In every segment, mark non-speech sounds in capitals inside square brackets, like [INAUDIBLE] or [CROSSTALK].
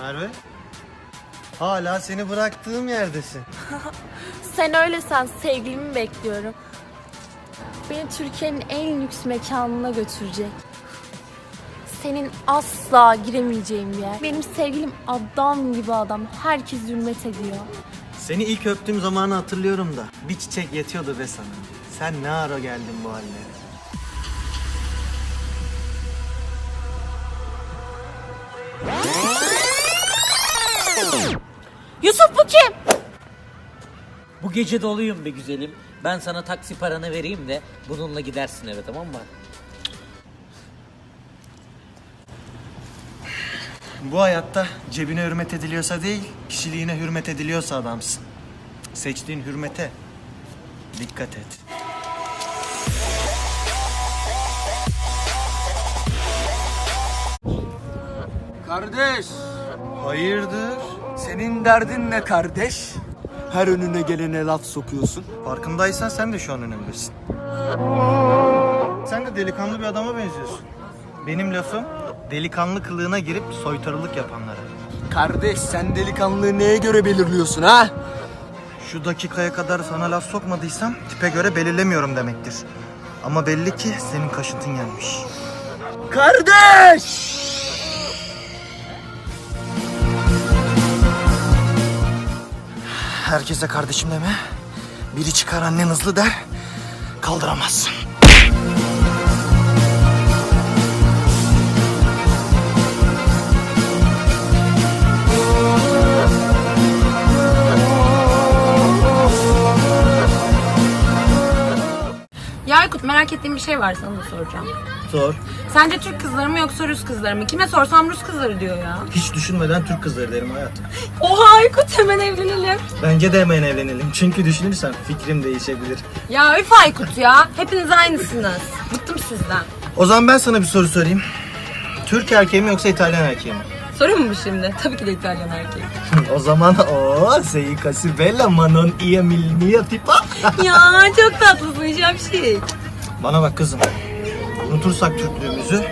Merve? Hala seni bıraktığım yerdesin. [LAUGHS] Sen öylesen sevgilimi bekliyorum. Beni Türkiye'nin en lüks mekanına götürecek. Senin asla giremeyeceğin bir yer. Benim sevgilim adam gibi adam. Herkes hürmet ediyor. Seni ilk öptüğüm zamanı hatırlıyorum da bir çiçek yetiyordu be sana. Sen ne ara geldin bu hallere? Yusuf bu kim? Bu gece doluyum be güzelim. Ben sana taksi paranı vereyim de bununla gidersin eve tamam mı? Bu hayatta cebine hürmet ediliyorsa değil, kişiliğine hürmet ediliyorsa adamsın. Seçtiğin hürmete dikkat et. Kardeş, Hayırdır? Senin derdin ne kardeş? Her önüne gelene laf sokuyorsun. Farkındaysan sen de şu an önemlisin. Sen de delikanlı bir adama benziyorsun. Benim lafım delikanlı kılığına girip soytarılık yapanlara. Kardeş sen delikanlılığı neye göre belirliyorsun ha? Şu dakikaya kadar sana laf sokmadıysam tipe göre belirlemiyorum demektir. Ama belli ki senin kaşıntın gelmiş. Kardeş! Herkese kardeşim deme. Biri çıkar annen hızlı der. Kaldıramazsın. Ya Aykut merak ettiğim bir şey var sana da soracağım. Sor. Sence Türk kızları mı yoksa Rus kızları mı? Kime sorsam Rus kızları diyor ya. Hiç düşünmeden Türk kızları derim hayatım. Oha Aykut hemen evlenelim. Bence de hemen evlenelim. Çünkü düşünürsen fikrim değişebilir. Ya üf Aykut ya. Hepiniz aynısınız. Bıktım sizden. O zaman ben sana bir soru sorayım. Türk erkeği mi yoksa İtalyan erkeği mi? Sorun mu bu şimdi? Tabii ki de İtalyan erkeği. [LAUGHS] o zaman o sei così bella ma non io il mio tipo. ya çok tatlısın şey. Bana bak kızım. Unutursak Türklüğümüzü,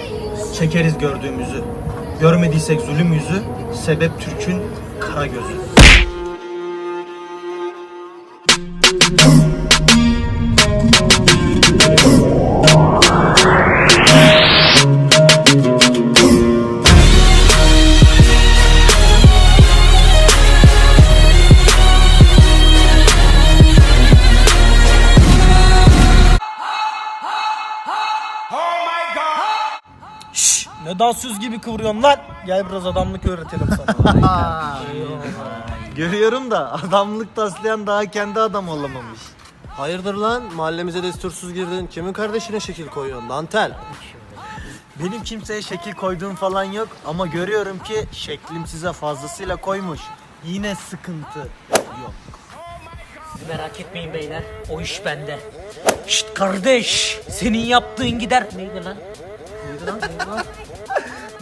çekeriz gördüğümüzü. Görmediysek zulüm yüzü, sebep Türk'ün kara gözü. Ne dansöz gibi kıvırıyorsun lan? Gel biraz adamlık öğretelim sana. [LAUGHS] Görüyorum da adamlık taslayan daha kendi adam olamamış. Hayırdır lan? Mahallemize destursuz girdin. Kimin kardeşine şekil koyuyorsun? Dantel. Benim kimseye şekil koyduğum falan yok ama görüyorum ki şeklim size fazlasıyla koymuş. Yine sıkıntı yok. Siz merak etmeyin beyler. O iş bende. Şşt kardeş. Senin yaptığın gider. Neydi lan? Neydi lan? Neydi lan?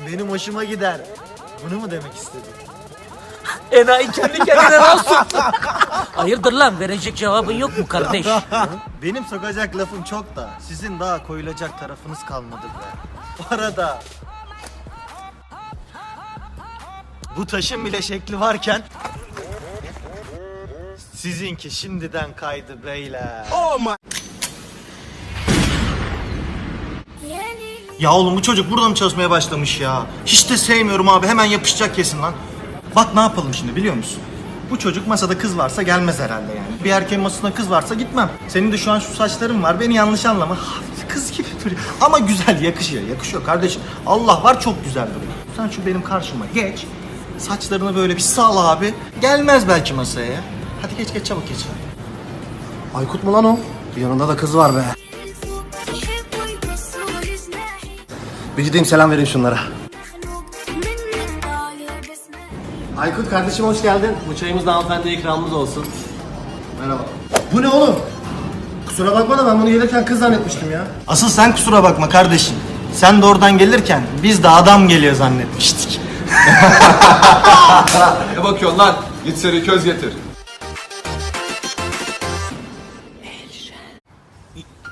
Benim hoşuma gider. Bunu mu demek istedin? Enayi kendi kendine laf soktu. Hayırdır lan? Verecek cevabın yok mu kardeş? [LAUGHS] Benim sokacak lafım çok da sizin daha koyulacak tarafınız kalmadı be. Bu arada bu taşın bile şekli varken sizinki şimdiden kaydı beyler. Ya oğlum bu çocuk burada mı çalışmaya başlamış ya? Hiç de sevmiyorum abi hemen yapışacak kesin lan. Bak ne yapalım şimdi biliyor musun? Bu çocuk masada kız varsa gelmez herhalde yani. Bir erkeğin masasında kız varsa gitmem. Senin de şu an şu saçların var beni yanlış anlama. [LAUGHS] Kız gibi duruyor. Ama güzel yakışıyor yakışıyor kardeşim. Allah var çok güzel duruyor. Sen şu benim karşıma geç. Saçlarını böyle bir sal abi. Gelmez belki masaya ya. Hadi geç geç çabuk geç. Aykut mu lan o? Yanında da kız var be. Bir gideyim selam vereyim şunlara. Aykut kardeşim hoş geldin. Bu çayımız da hanımefendiye ikramımız olsun. Merhaba. Bu ne oğlum? Kusura bakma da ben bunu gelirken kız zannetmiştim ya. Asıl sen kusura bakma kardeşim. Sen de oradan gelirken biz de adam geliyor zannetmiştik. [LAUGHS] Ne bakıyorsun lan? Git seri köz getir.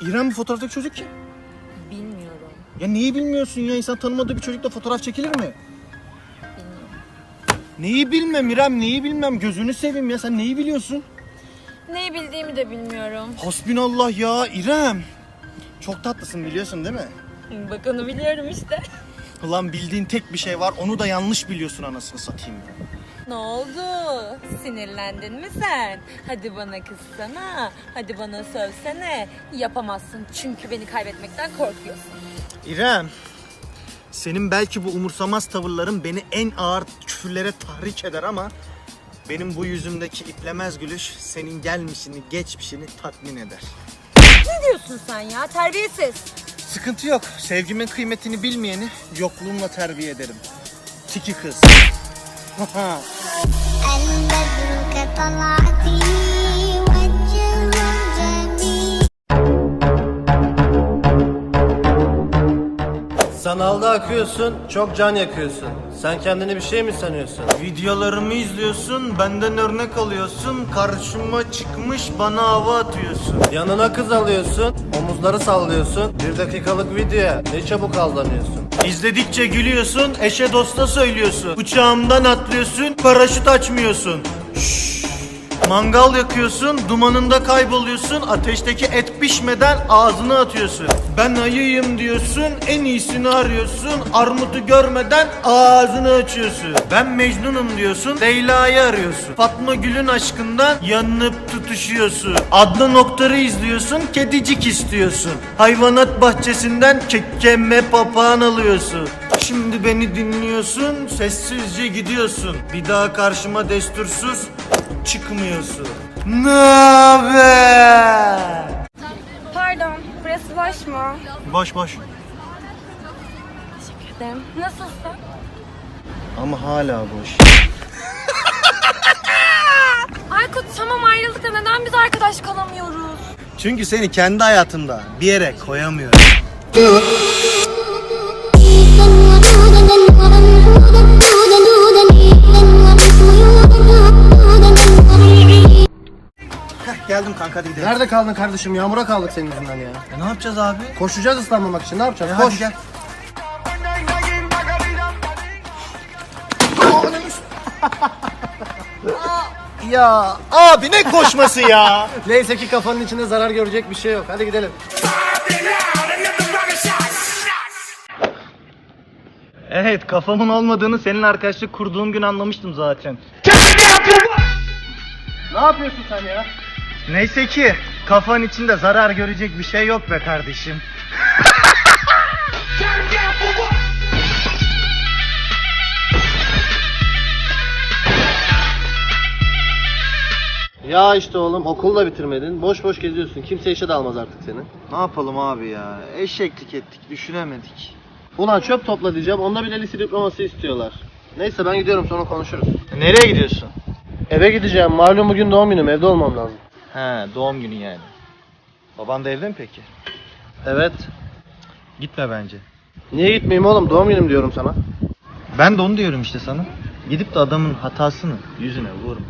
İrem bu fotoğraftaki çocuk kim? Ya neyi bilmiyorsun ya? İnsan tanımadığı bir çocukla fotoğraf çekilir mi? Neyi bilmem İrem neyi bilmem gözünü seveyim ya sen neyi biliyorsun? Neyi bildiğimi de bilmiyorum. Hasbinallah ya İrem. Çok tatlısın biliyorsun değil mi? Bak onu biliyorum işte. Ulan bildiğin tek bir şey var onu da yanlış biliyorsun anasını satayım ya. Ne oldu? Sinirlendin mi sen? Hadi bana kızsana. Hadi bana sövsene. Yapamazsın çünkü beni kaybetmekten korkuyorsun. İrem. Senin belki bu umursamaz tavırların beni en ağır küfürlere tahrik eder ama benim bu yüzümdeki iplemez gülüş senin gelmişini geçmişini tatmin eder. Ne diyorsun sen ya? Terbiyesiz. Sıkıntı yok. Sevgimin kıymetini bilmeyeni yokluğumla terbiye ederim. Tiki kız. [LAUGHS] Sanalda akıyorsun, çok can yakıyorsun. Sen kendini bir şey mi sanıyorsun? Videolarımı izliyorsun, benden örnek alıyorsun, karşıma çıkmış bana hava atıyorsun. Yanına kız alıyorsun, omuzları sallıyorsun. Bir dakikalık videoya ne çabuk aldanıyorsun. İzledikçe gülüyorsun, eşe dosta söylüyorsun. Uçağımdan atlıyorsun, paraşüt açmıyorsun. Şşş. Mangal yakıyorsun, dumanında kayboluyorsun, ateşteki et pişmeden ağzına atıyorsun. Ben ayıyım diyorsun, en iyisini arıyorsun, armutu görmeden ağzını açıyorsun. Ben Mecnun'um diyorsun, Leyla'yı arıyorsun. Fatma Gül'ün aşkından yanıp tutuşuyorsun. Adnan Oktar'ı izliyorsun, kedicik istiyorsun. Hayvanat bahçesinden kekeme papağan alıyorsun. Şimdi beni dinliyorsun, sessizce gidiyorsun. Bir daha karşıma destursuz çıkmıyorsun. Ne haber? Pardon, burası boş mu? Boş boş. Ederim. Nasılsın? Ama hala boş. [LAUGHS] Aykut tamam ayrıldık da neden biz arkadaş kalamıyoruz? Çünkü seni kendi hayatımda bir yere koyamıyorum. [LAUGHS] geldim kanka hadi gidelim. Nerede kaldın kardeşim? Yağmura kaldık senin yüzünden ya. E, ne yapacağız abi? Koşacağız ıslanmamak için. Ne yapacağız? E, Koş. hadi gel. [LAUGHS] ya abi ne koşması ya? [LAUGHS] Neyse ki kafanın içinde zarar görecek bir şey yok. Hadi gidelim. Evet kafamın olmadığını senin arkadaşlık kurduğum gün anlamıştım zaten. Ne yapıyorsun sen ya? Neyse ki kafan içinde zarar görecek bir şey yok be kardeşim. Ya işte oğlum okulu da bitirmedin. Boş boş geziyorsun. Kimse işe de almaz artık seni. Ne yapalım abi ya? Eşeklik ettik, düşünemedik. Ulan çöp topla diyeceğim. Onda bile lise diploması istiyorlar. Neyse ben gidiyorum sonra konuşuruz. Nereye gidiyorsun? Eve gideceğim. Malum bugün doğum günüm. Evde olmam lazım. He, doğum günü yani. Baban da evde mi peki? Evet. Gitme bence. Niye gitmeyeyim oğlum? Doğum günüm diyorum sana. Ben de onu diyorum işte sana. Gidip de adamın hatasını yüzüne vurma.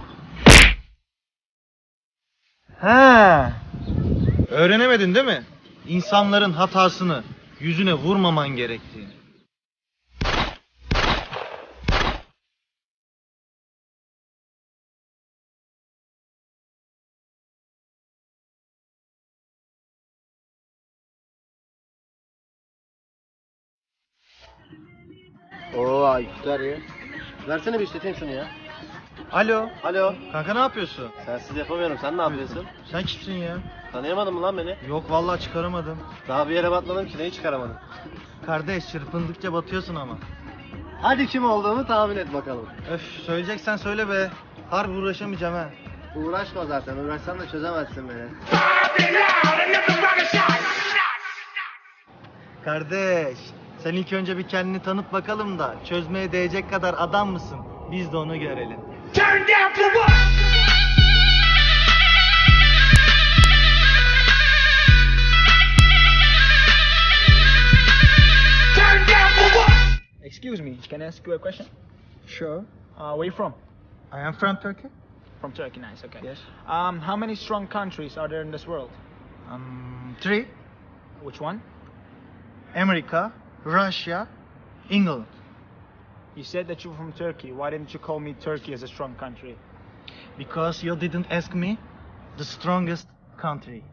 He. Öğrenemedin değil mi? İnsanların hatasını yüzüne vurmaman gerektiğini. Oo Aykutlar ya. Versene bir işleteyim şunu ya. Alo. Alo. Kanka ne yapıyorsun? Sensiz yapamıyorum. Sen ne yapıyorsun? Sen kimsin ya? Tanıyamadın mı lan beni? Yok vallahi çıkaramadım. Daha bir yere batmadım ki neyi çıkaramadım. Kardeş çırpındıkça batıyorsun ama. Hadi kim olduğumu tahmin et bakalım. Öf söyleyeceksen söyle be. Harbi uğraşamayacağım ha. Uğraşma zaten. Uğraşsan da çözemezsin beni. Kardeş, sen ilk önce bir kendini tanıt bakalım da çözmeye değecek kadar adam mısın? Biz de onu görelim. Excuse me, can I ask you a question? Sure. Uh, where you from? I am from Turkey. From Turkey, nice, okay. Yes. Um, how many strong countries are there in this world? Um, three. Which one? America, Russia, England. You said that you were from Turkey. Why didn't you call me Turkey as a strong country? Because you didn't ask me the strongest country.